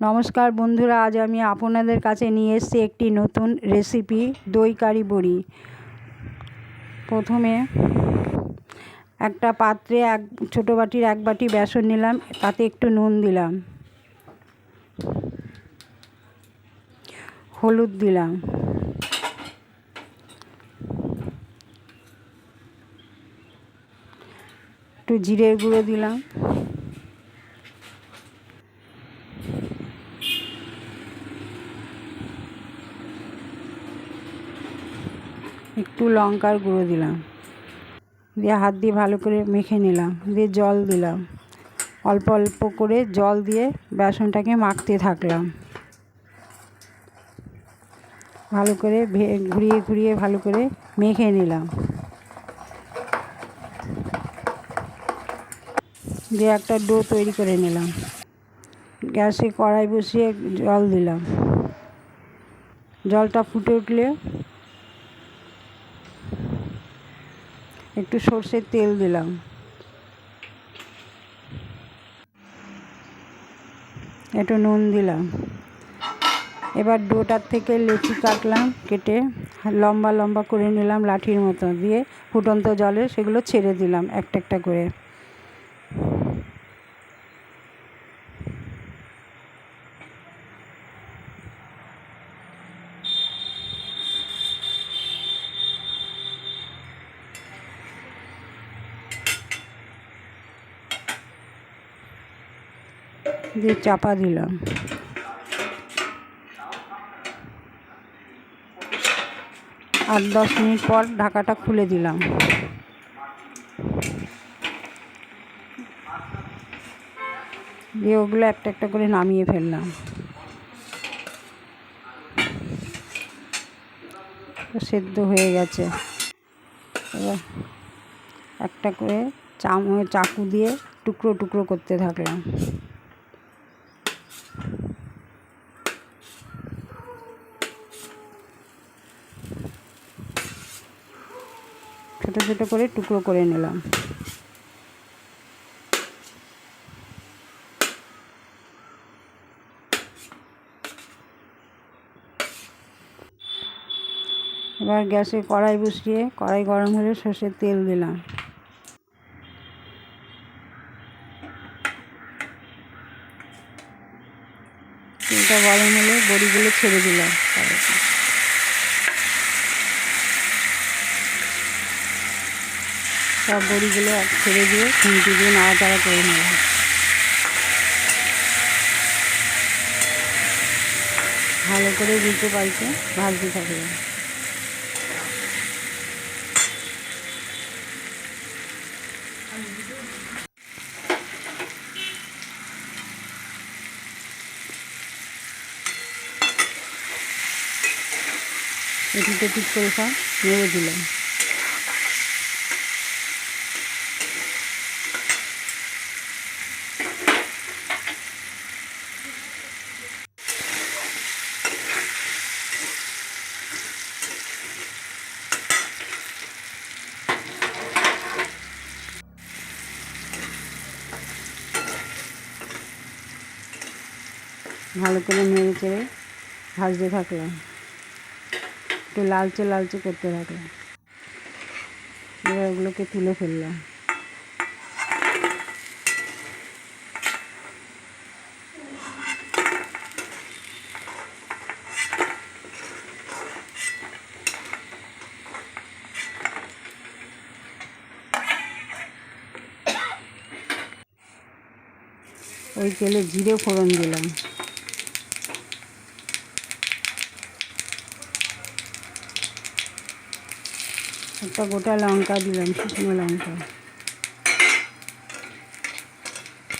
নমস্কার বন্ধুরা, আজ আমি আপনাদের কাছে নিয়ে এসেছি একটি নতুন রেসিপি দই কারি বড়ি। প্রথমে একটা পাত্রে এক, ছোটো বাটির এক বাটি বেসন নিলাম, তাতে একটু নুন দিলাম। হলুদ দিলাম। একটু জিরের গুঁড়ো দিলাম। একটু লঙ্কার গুঁড়ো দিলাম। দিয়ে হাত দিয়ে ভালো করে মেখে নিলাম, দিয়ে জল দিলাম। অল্প অল্প করে জল দিয়ে বেসনটাকে মাখতে থাকলাম। ভালো করে ঘুরিয়ে ঘুরিয়ে ভালো করে মেখে নিলাম। দিয়ে একটা ডো তৈরি করে নিলাম। গ্যাসে কড়াই বসিয়ে জল দিলাম। জলটা ফুটে উঠলে একটু সর্ষের তেল দিলাম। একটু নুন দিলাম। এবার ডোটার থেকে লেচি কাটলাম, কেটে লম্বা লম্বা করে নিলাম লাঠির মতো দিয়ে ফুটন্ত জলে সেগুলো ছেড়ে দিলাম একটা একটা করে। দিয়ে চাপা দিলাম। আট দশ মিনিট পর ঢাকাটা খুলে দিলাম। দিয়ে ওগুলো একটা একটা করে নামিয়ে ফেললাম। সেদ্ধ হয়ে গেছে। এবার একটা করে চাম চাকু দিয়ে টুকরো টুকরো করতে থাকলাম। ছোটো ছোটো করে টুকরো করে নিলাম। এবার গ্যাসে কড়াই বসিয়ে কড়াই গরম হলে সর্ষের তেল দিলাম। তেলটা গরম হলে বড়িগুলো ছেড়ে দিলাম। সব বড়িগুলো ছেড়ে দিয়ে খুঁটি দিয়ে নাড়াচাড়া করে নিলাম ভালো করে দিতে পাল্টে ভাজতে থাকবে। এটিতে ঠিক করে সব নেড়ে দিলাম। ভালো করে নেড়ে চেড়ে ভাজতে থাকলাম। একটু লালচে লালচে করতে থাকলাম। এবার ওগুলোকে তুলে ফেললাম। ওই তেলে জিরে ফোড়ন দিলাম। একটা গোটা লঙ্কা দিলাম, শুকনো লঙ্কা।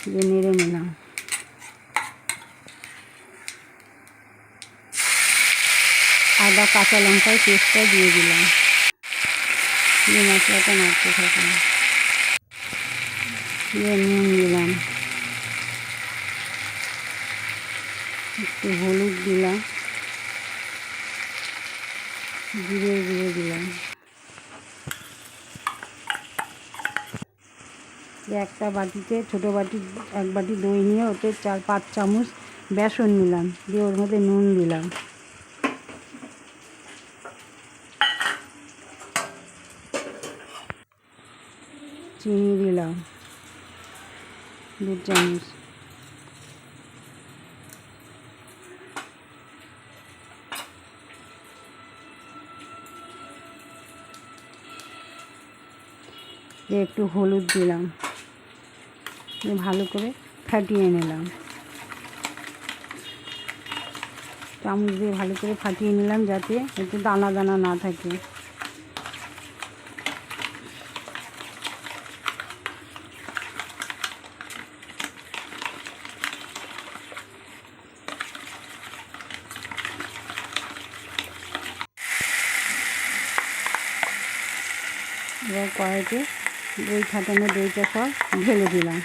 দিয়ে নেড়ে নিলাম। আদা, কাঁচা লঙ্কার পেস্টটা দিয়ে দিলাম। দিয়ে মশলাটা নাড়তে থাকলাম। দিয়ে নুন দিলাম। একটু হলুদ দিলাম। জিরে গুঁড়ো দিলাম। একটা বাটিতে, ছোটো বাটি, এক বাটি দই নিয়ে ওতে চার, পাঁচ চামচ বেসন নিলাম, দিয়ে ওর মধ্যে নুন দিলাম। চিনি দিলাম দু চামচ। একটু হলুদ দিলাম। ভালো করে ফাটিয়ে নিলাম। চামচ দিয়ে ভালো করে ফাটিয়ে নিলাম যাতে একটু দানা দানা না থাকে। এবার কড়াইতে দই ফাটানো দইটা সব ঢেলে দিলাম।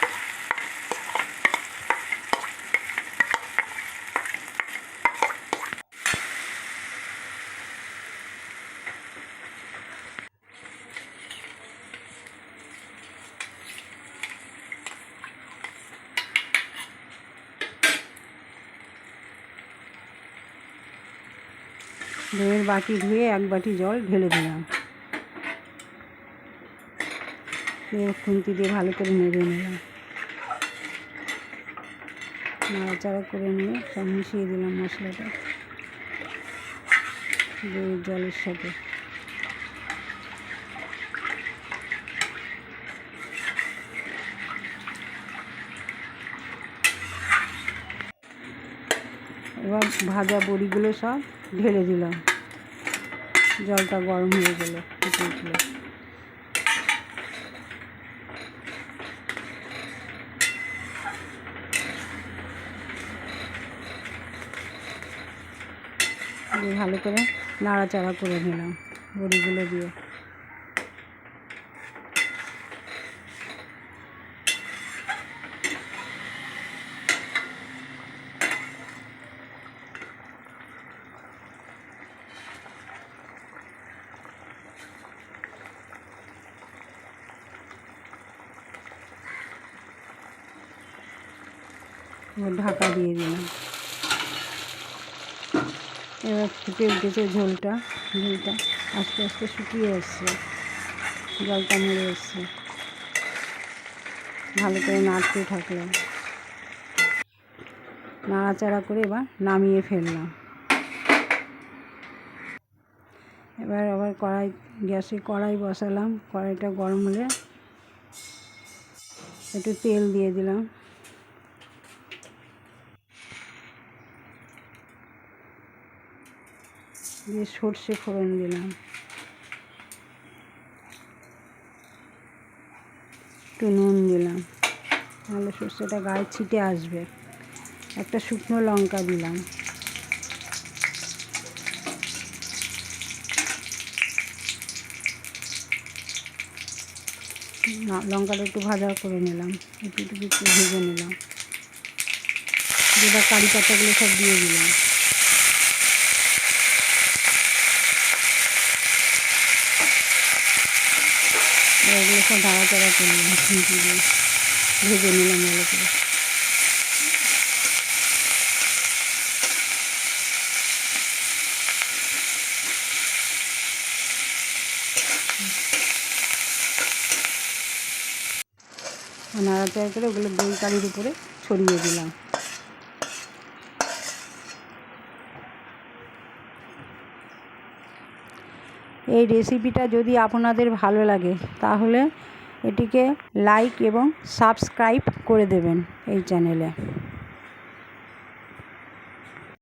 দইয়ের বাটি ধুয়ে এক বাটি জল ঢেলে দিলাম। খুন্তি দিয়ে ভালো করে নেড়ে নিলাম। নাড়াচাড়া করে নিয়ে সব মিশিয়ে দিলাম মশলাটা। দইয়ের জলের সাথে। এবার ভাজা বড়িগুলো সব ঢেলে দিলাম। জলটা গরম হয়ে গেলো ভালো করে নাড়াচাড়া করে নিলাম বড়িগুলো দিয়ে। ঢাকা দিয়ে দিলাম। এবার ফুটে উঠেছে ঝোলটা। ঝোলটা আস্তে আস্তে শুকিয়ে এসছে। জলটা মরে এসছে। ভালো করে নাড়তে থাকলাম। নাড়াচাড়া করে এবার নামিয়ে ফেললাম। এবার আবার কড়াই, গ্যাসে কড়াই বসালাম। কড়াইটা গরম হলে একটু তেল দিয়ে দিলাম। দিয়ে সর্ষে ফোড়ন দিলাম। একটু নুন দিলাম। তাহলে সর্ষেটা গায়ে ছিটে আসবে। একটা শুকনো লঙ্কা দিলাম। লঙ্কাটা একটু ভাজা করে নিলাম। একটু একটু ভেজে নিলাম। যেটা কারি পাতাগুলো সব দিয়ে দিলাম। এগুলো সব নাড়াচাড়া করলাম ভেজে নিলাম ভালো করে। নাড়াচাড়া করে ওগুলো দই কারির উপরে ছড়িয়ে দিলাম। এই রেসিপিটা যদি আপনাদের ভালো লাগে, তাহলে এটিকে লাইক এবং সাবস্ক্রাইব করে দেবেন এই চ্যানেলে